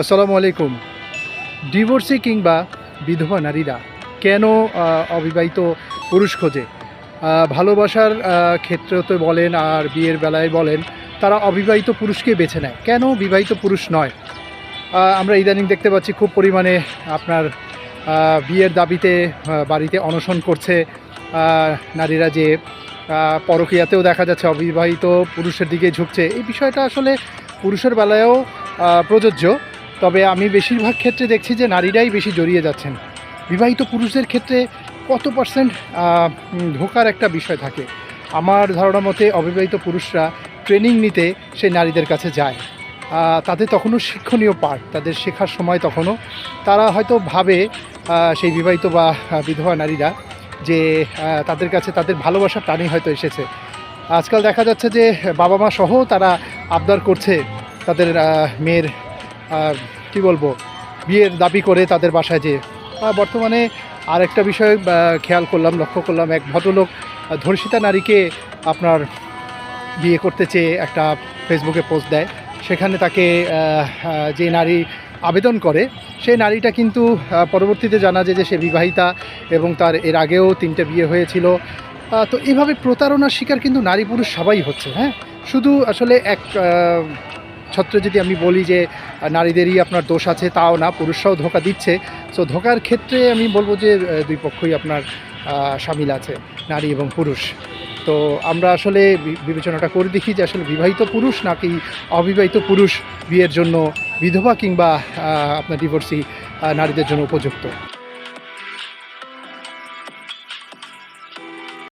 আসসালামু আলাইকুম। ডিভোর্সি কিংবা বিধবা নারীরা কেন অবিবাহিত পুরুষ খোঁজে? ভালোবাসার ক্ষেত্রতে বলেন আর বিয়ের বেলায় বলেন, তারা অবিবাহিত পুরুষকে বেছে নেয়। কেন বিবাহিত পুরুষ নয়? আমরা ইদানিং দেখতে পাচ্ছি খুব পরিমাণে আপনার বিয়ের দাবিতে বাড়িতে অনশন করছে নারীরা যে পরকীয়াতেও দেখা যাচ্ছে অবিবাহিত পুরুষের দিকে ঝুঁকছে। এই বিষয়টা আসলে পুরুষের বেলায়ও প্রযোজ্য। তবে আমি বেশিরভাগ ক্ষেত্রে দেখছি যে নারীরাই বেশি জড়িয়ে যাচ্ছেন। বিবাহিত পুরুষদের ক্ষেত্রে কত পার্সেন্ট ধোকার একটা বিষয় থাকে? আমার ধারণা মতে অবিবাহিত পুরুষরা ট্রেনিং নিতে সেই নারীদের কাছে যায়। তাদের তখনও শিক্ষণীয় পাঠ তাদের শেখার সময় তখনও। তারা হয়তো ভাবে সেই বিবাহিত বা বিধবা নারীরা যে তাদের কাছে তাদের ভালোবাসার টানে হয়তো এসেছে। আজকাল দেখা যাচ্ছে যে বাবা মা সহ তারা আবদার করছে তাদের মেয়ের কি বলব বিয়ের দাবি করে তাদের বাসায় যে আহ, বর্তমানে আরেকটা বিষয় খেয়াল করলাম লক্ষ্য করলাম এক ভদ্রলোক ধর্ষিতা নারীকে আপনার বিয়ে করতে চেয়ে একটা ফেসবুকে পোস্ট দেয়। সেখানে তাকে যে নারী আবেদন করে সেই নারীটা কিন্তু পরবর্তীতে জানা যায় যে সে বিবাহিতা এবং তার এর আগেও তিনটে বিয়ে হয়েছিল। তো এইভাবে প্রতারণার শিকার কিন্তু নারী পুরুষ সবাই হচ্ছে হ্যাঁ? শুধু আসলে এক ছত্রে যদি আমি বলি যে নারীদেরই আপনার দোষ আছে, তাও না, পুরুষরাও ধোকা দিচ্ছে। সো ধোকার ক্ষেত্রে আমি বলব যে দুই পক্ষই আপনার সামিল আছে, নারী এবং পুরুষ। তো আমরা আসলে বিবেচনাটা করে দেখি যে, আসলে বিবাহিত পুরুষ নাকি অবিবাহিত পুরুষ বিয়ের জন্য বিধবা কিংবা আপনার ডিভোর্সি নারীদের জন্য উপযুক্ত।